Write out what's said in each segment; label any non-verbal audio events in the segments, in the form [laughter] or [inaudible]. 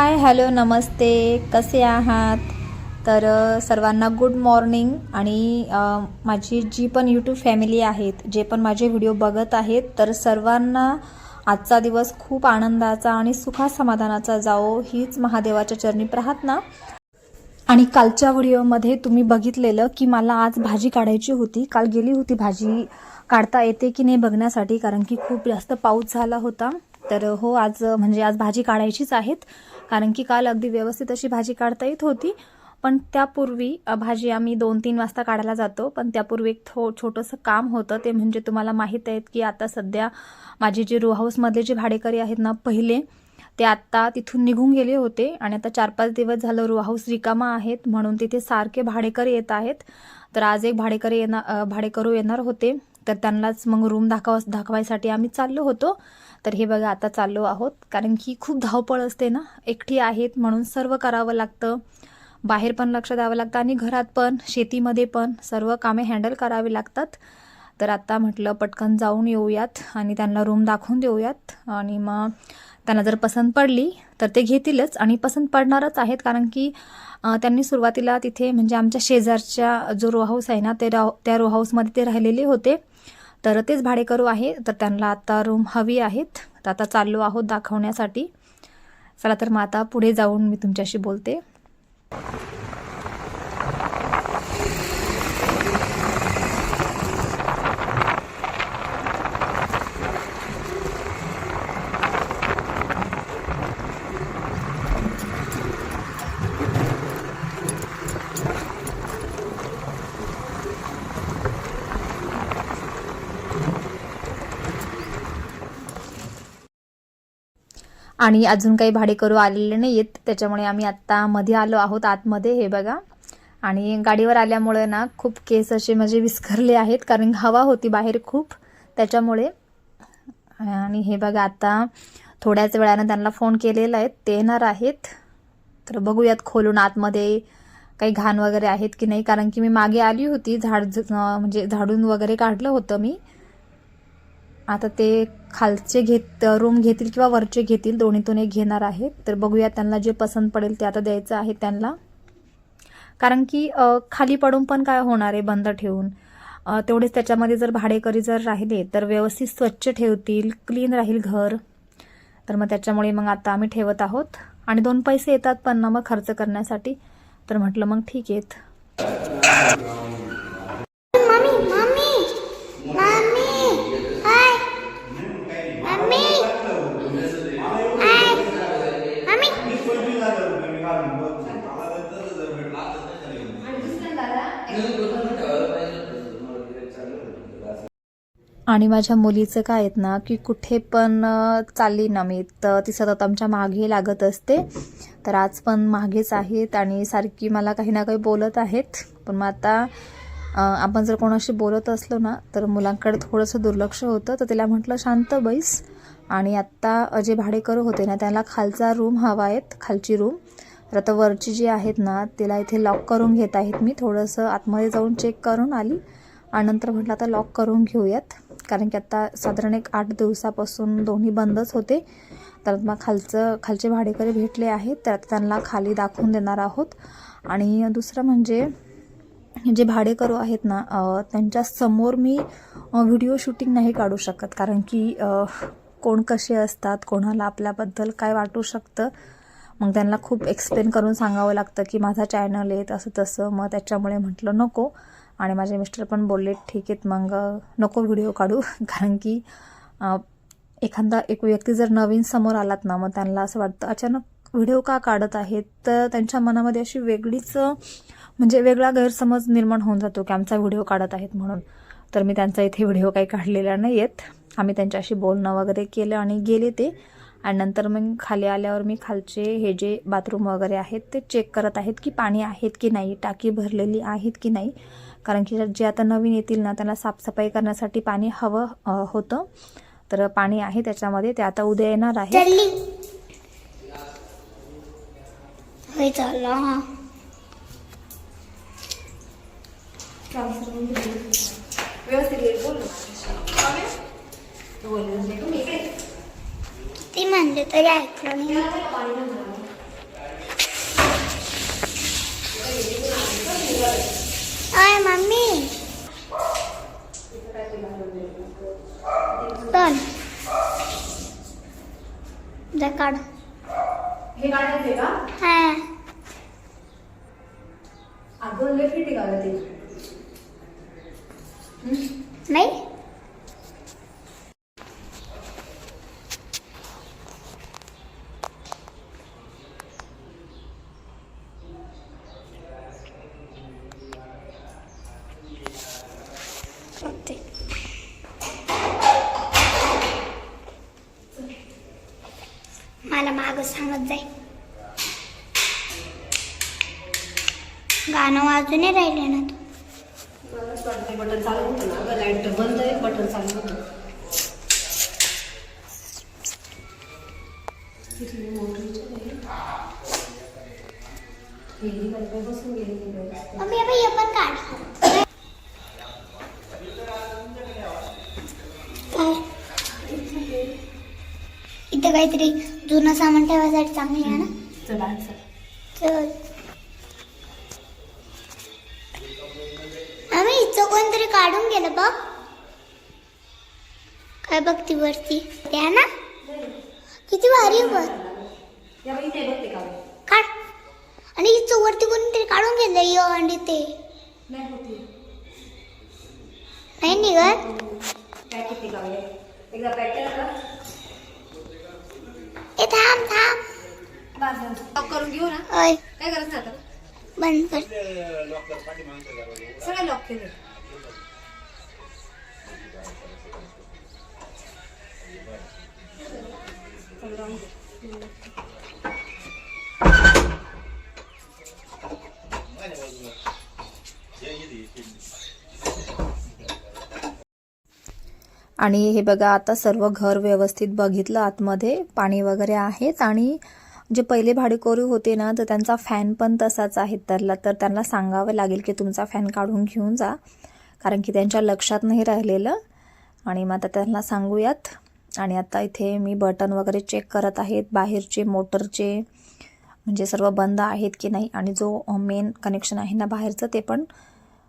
Hello नमस्ते. कसे आहात? तर सर्वांना गुड मॉर्निंग आणि माझी जी पण यूट्यूब फॅमिली आहेत जे पण माझे व्हिडिओ बघत आहेत तर सर्वांना आजचा दिवस खूप आनंदाचा आणि सुखा समाधानाचा जाओ हीच महादेवाच्या चरणी प्रार्थना. आणि कालच्या व्हिडिओमध्ये तुम्ही बघितलेलं की मला आज भाजी काढायची होती. काल गेली होती भाजी. काढता येते की नाही बघण्यासाठी कारण की खूप जास्त पाऊस झाला होता. तर हो आज म्हणजे आज भाजी काढायचीच आहेत. कारण की काल अगदी व्यवस्थित अशी भाजी काढता येत होती. पण त्यापूर्वी भाजी आम्ही दोन तीन वाजता काढायला जातो. पण त्यापूर्वी एक थो छोटंसं काम होतं. ते म्हणजे तुम्हाला माहीत आहेत की आता सध्या माझे जे रो हाऊसमधले जे भाडेकरी आहेत ना पहिले ते आत्ता तिथून निघून गेले होते. आणि आता चार पाच दिवस झालं रो हाऊस रिकामा आहेत. म्हणून तिथे सारखे भाडेकरी येत आहेत. तर आज एक भाडेकरी येणार भाडेकरू येणार होते. तर त्यांनाच मग रूम दाखव दाखवायसाठी आम्ही चाललो होतो. तर हे बघा आता चाललो आहोत. कारण की खूप धावपळ असते ना. एकटी आहेत म्हणून सर्व करावं लागतं. बाहेर पण लक्ष द्यावं लागतं आणि घरात पण शेतीमध्ये पण सर्व कामे हँडल करावी लागतात. तर आता म्हटलं पटकन जाऊन येऊयात आणि त्यांना रूम दाखवून देऊयात. आणि मग त्यांना जर पसंत पडली तर ते घेतीलच. आणि पसंत पडणारच आहेत कारण की त्यांनी सुरुवातीला तिथे म्हणजे आमच्या शेजारच्या जो रो हाऊस आहे ना ते रा त्या रो हाऊसमध्ये ते राहिलेले होते. तर तेच भाडेकरू आहे. तर त्यांना आता रूम हवी आहेत. तर आता चाललो आहोत दाखवण्यासाठी. चला तर मग आता पुढे जाऊन मी तुमच्याशी बोलते. आणि अजून काही भाडेकरू आलेले नाही आहेत त्याच्यामुळे आम्ही आत्ता मध्ये आलो आहोत आतमध्ये हे बघा. आणि गाडीवर आल्यामुळे ना खूप केस असे म्हणजे विस्करले आहेत कारण हवा होती बाहेर खूप. त्याच्यामुळे आणि हे बघा आता थोड्याच वेळानं त्यांना फोन केलेला आहे. ते येणार आहेत. तर बघूयात खोलून आतमध्ये काही घाण वगैरे आहेत की नाही कारण की मी मागे आली होती झाड म्हणजे झाडून वगैरे काढलं होतं मी. आता ते खालचे घेत रूम घेतील किंवा वरचे घेतील दोन्हीतून एक घेणार आहेत. तर बघूया त्यांना जे पसंत पडेल ते आता द्यायचं आहे त्यांना. कारण की खाली पडून पण काय होणार आहे बंद ठेवून? तेवढेच त्याच्यामध्ये जर भाडेकरी जर राहिले तर व्यवस्थित स्वच्छ ठेवतील क्लीन राहील घर. तर मग त्याच्यामुळे मग आता आम्ही ठेवत आहोत. आणि दोन पैसे येतात पण ना मग खर्च करण्यासाठी. तर म्हटलं मग ठीक आहेत. आणि माझ्या मुलीचं काय आहेत ना की कुठे पण चालली ना मी तर ती सतत आमच्या मागे लागत असते. तर आज पण मागेच आहेत आणि सारखी मला काही ना काही बोलत आहेत. पण मग आता आपण जर कोणाशी बोलत असलो ना तर मुलांकडे थोडंसं दुर्लक्ष होतं. तर तिला म्हटलं शांत बैस. आणि आत्ता जे भाडेकरू होते ना त्याला खालचा रूम हवा आहेत खालची रूम. तर आता वरची जी आहेत ना तिला इथे लॉक करून घेत आहेत मी. थोडंसं आतमध्ये जाऊन चेक करून आली. आणि नंतर म्हटलं आता लॉक करून घेऊयात. कारण की आता साधारण एक आठ दिवसापासून दोन्ही बंदच होते. तर मग खालचं खालचे भाडेकरी भेटले आहेत तर त्यांना खाली दाखवून देणार आहोत. आणि दुसरं म्हणजे जे भाडेकरू आहेत ना त्यांच्यासमोर त्यांच्यासमोर मी व्हिडिओ शूटिंग नाही काढू शकत. कारण की कोण कसे असतात कोणाला आपल्याबद्दल काय वाटू शकतं मग त्यांना खूप एक्सप्लेन करून सांगावं लागतं की माझा चॅनल आहे तसं तसं मग त्याच्यामुळे म्हटलं नको. आणि माझे मिस्टर पण बोलले ठीक आहेत मग नको व्हिडिओ काढू. [laughs] कारण की एखादा एक व्यक्ती जर नवीन समोर आलात ना मग त्यांना असं वाटतं अचानक व्हिडिओ का काढत आहेत? तर त्यांच्या मनामध्ये अशी वेगळीच म्हणजे वेगळा गैरसमज निर्माण होऊन जातो की आमचा व्हिडिओ काढत आहेत म्हणून. तर मी त्यांचा इथे व्हिडिओ काही काढलेला नाही आहेत आम्ही त्यांच्याशी बोलणं वगैरे केलं आणि गेले ते. आणि नंतर मग खाली आल्यावर मी खालचे हे जे बाथरूम वगैरे आहेत ते चेक करत आहेत की पाणी आहेत की नाही टाकी भरलेली आहेत की नाही. कारण की जे आता नवीन येतील ना त्यांना साफसफाई करण्यासाठी पाणी हवं होतं. तर पाणी आहे त्याच्यामध्ये ते आता उद्या येणार आहे. तरी ऐकलं नाही अय मम्मी चल जा काढ हे काढायचे का? हा. अगं लय फिटी काढते नाही? बघते. मला माग सांगत जाय. गाणं वाजून राहिले ना तू? बटन चालू होतं ना अगं लाइट बंद आहे बटन चालू होतं. गेली पण काढ काय? इथं काहीतरी जुनं सामान ठेवायसाठी चांगली आहे ना? चला चल. आम्ही इथं कोणतरी काढून गेलं बघ. काय बघती वरती? त्या ना? किती भारी आहे वर या बाई ते बघते का काढ. आणि इथं वरती कोणतरी काढून गेलं य आणि ते. नाही होती. नाही निघत? काय किती एकदा पॅक केलं का? ए थांब थांब. करून घेऊ ना. काय गरज नाही आता. बंद कर. सगळं लॉक केलं आणि हे बघा आता सर्व घर व्यवस्थित बघितलं आतमध्ये पाणी वगैरे आहेत आणि जे पहिले भाडेकोरी होते ना तर त्यांचा फॅन पण तसाच आहे. त्याला तर त्यांना सांगावं लागेल की तुमचा फॅन काढून घेऊन जा कारण की त्यांच्या लक्षात नाही राहिलेलं. आणि मग आता त्यांना सांगूयात. आणि आता इथे मी बटन वगैरे चेक करत आहेत. बाहेरचे मोटरचे म्हणजे सर्व बंद आहेत की नाही आणि जो मेन कनेक्शन आहे ना बाहेरचं ते पण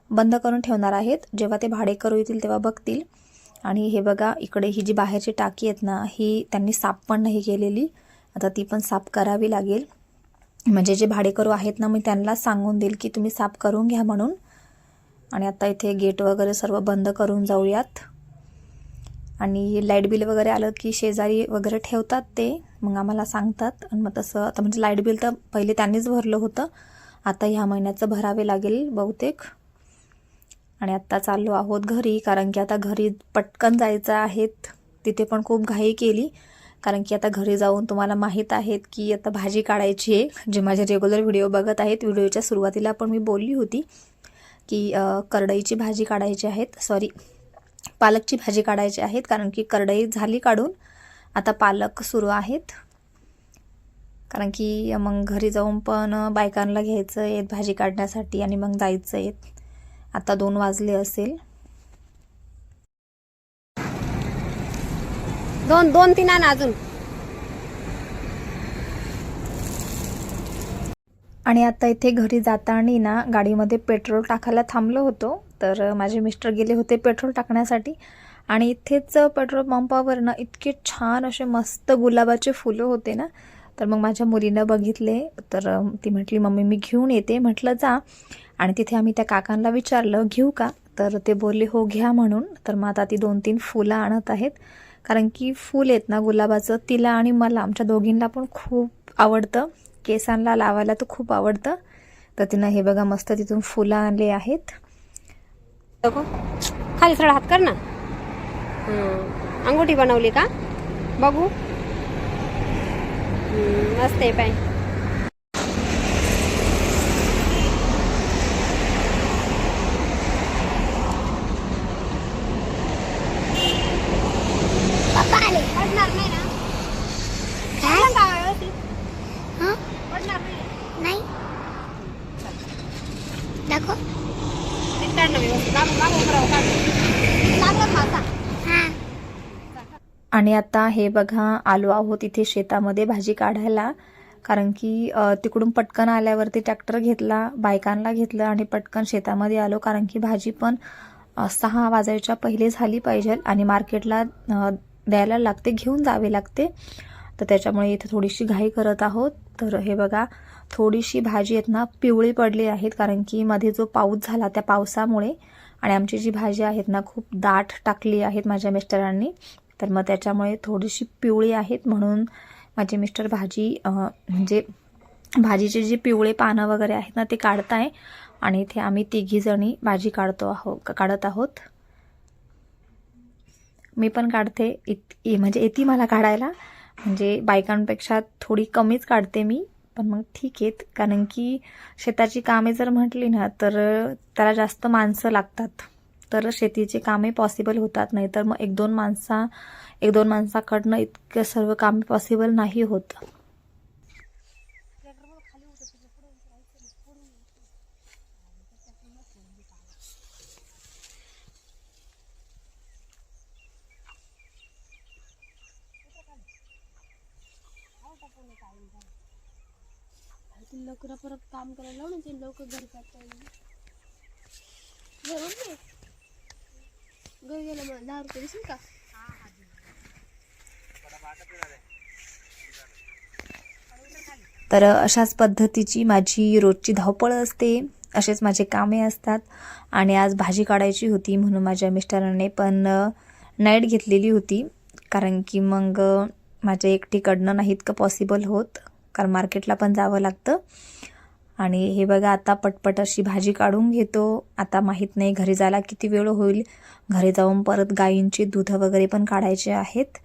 बंद करून ठेवणार आहेत. जेव्हा ते भाडेकरू येतील तेव्हा बघतील. आणि हे बघा इकडे ही जी बाहेरची टाकी आहेत ना ही त्यांनी साफ पण नाही केलेली. आता ती पण साफ करावी लागेल. म्हणजे जे भाडेकरू आहेत ना मी त्यांना सांगून देईल की तुम्ही साफ करून घ्या म्हणून. आणि आता इथे गेट वगैरे सर्व बंद करून जाऊयात. आणि लाइट बिल वगैरे आलं की शेजारी वगैरे ठेवतात ते मग आम्हाला सांगतात. आणि मग तसं आता म्हणजे लाइट बिल तर पहिले त्यांनीच भरलं होतं. आता ह्या महिन्याचं भरावे लागेल बहुतेक. आणि आत्ता चाललो आहोत घरी कारण की आता घरी पटकन जायचं आहेत तिथे पण खूप घाई केली. कारण की आता घरी जाऊन तुम्हाला माहीत आहेत की आता भाजी काढायची आहे. जे माझे रेग्युलर व्हिडिओ बघत आहेत व्हिडिओच्या सुरुवातीला पण मी बोलली होती की करडईची भाजी काढायची आहेत. सॉरी पालकची भाजी काढायची आहेत कारण की करडई झाली काढून आता पालक सुरू आहेत. कारण की मग घरी जाऊन पण बायकांना घ्यायचं आहेत भाजी काढण्यासाठी आणि मग जायचं आहेत. आता दोन वाजले असेल. दोन दोन तीन आण अजून. आणि आता इथे घरी जाताना ना गाडीमध्ये पेट्रोल टाकायला थांबलो होतो तर माझे मिस्टर गेले होते पेट्रोल टाकण्यासाठी. आणि इथेच पेट्रोल पंपावर ना इतके छान असे मस्त गुलाबाचे फुलं होते ना तर मग माझ्या मुलीनं बघितले. तर ती म्हटली मम्मी मी घेऊन येते. म्हटलं जा. आणि तिथे आम्ही त्या काकांना विचारलं घेऊ का? तर ते बोलले हो घ्या म्हणून. तर मग आता ती दोन तीन फुलं आणत आहेत. कारण की फूल आहेत ना गुलाबाचं तिला आणि मला आमच्या दोघींना पण खूप आवडतं. केसांना लावायला तर खूप आवडतं. तर तिनं हे बघा मस्त तिथून फुलं आणले आहेत. खाली सरळ हात कर ना. अंगोठी बनवली का? बघू. मस्त आहे पाय पप्पा आले पडणार नाही ना? काय? का व्यवस्थित? हं? पडणार नाही नाही. दाखव. नीट काढ ना व्यवस्थित. मागून मागून करावं काढ लागलं मासा हा. आणि आता हे बघा आलो आहोत इथे शेतामध्ये भाजी काढायला. कारण की तिकडून पटकन आल्यावरती ट्रॅक्टर घेतला बायकांना घेतलं आणि पटकन शेतामध्ये आलो. कारण की भाजी पण सहा वाजायच्या पहिले झाली पाहिजे आणि मार्केटला द्यायला लागते घेऊन जावे लागते. तर त्याच्यामुळे इथे थोडीशी घाई करत आहोत. तर हे बघा थोडीशी भाजी आहेत ना पिवळी पडली आहेत कारण की मध्ये जो पाऊस झाला त्या पावसामुळे. आणि आमची जी भाजी आहेत ना खूप दाट टाकली आहेत माझ्या मिस्टरांनी. तर मग त्याच्यामुळे थोडीशी पिवळी आहेत म्हणून माझे मिस्टर भाजी म्हणजे भाजीचे जे पिवळे पानं वगैरे आहेत ना ते काढताय. आणि इथे आम्ही तिघीजणी भाजी काढतो आहो काढत आहोत. मी पण काढते. इत म्हणजे येते मला काढायला. म्हणजे बायकांपेक्षा थोडी कमीच काढते मी. पण मग ठीक आहेत. कारण की शेताची कामे जर म्हटली ना तर त्याला जास्त माणसं लागतात. तर शेतीची कामे पॉसिबल होतात. नाही तर मग एक दोन माणसा एक दोन माणसाकडनं इतकं सर्व कामे पॉसिबल नाही होत. लवकर परत काम करायला लावून ते लवकर घरी जाता येईल नाही घरी गेलं मला दहा रुपये देशील का? तर अशाच पद्धतीची माझी रोजची धावपळ असते असेच माझे कामे असतात आणि आज भाजी काढायची होती म्हणून माझ्या मिस्टरांनी पण नाईट घेतलेली होती. कारण की मग माझ्या एकटीकडनं नाही इतकं पॉसिबल होत. कारण मार्केटला पण जावं लागतं. आणि हे बघा आता पटपट अशी भाजी काढून घेतो. आता माहीत नाही घरी जायला किती वेळ होईल. घरी जाऊन परत गायींची दूध वगैरे पण काढायचे आहेत.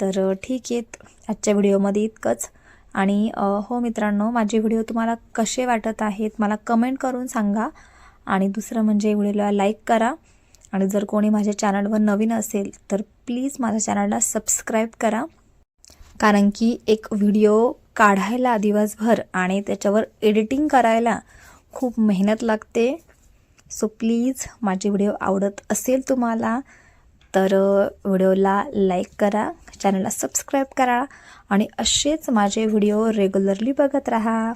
तर ठीक आहेत आजच्या व्हिडिओमध्ये इतकंच. आणि हो मित्रांनो माझे व्हिडिओ तुम्हाला कसे वाटत आहेत मला कमेंट करून सांगा. आणि दुसरं म्हणजे व्हिडिओला लाईक करा. आणि जर कोणी माझ्या चॅनलवर नवीन असेल तर प्लीज माझ्या चॅनलला सबस्क्राईब करा. कारण की एक व्हिडिओ काढायला दिवसभर आणि त्याच्यावर एडिटिंग करायला खूप मेहनत लागते. सो प्लीज माझे व्हिडिओ आवडत असेल तुम्हाला तर व्हिडिओला लाईक करा चॅनलला सबस्क्राईब करा आणि असेच माझे व्हिडिओ रेग्युलरली बघत राहा.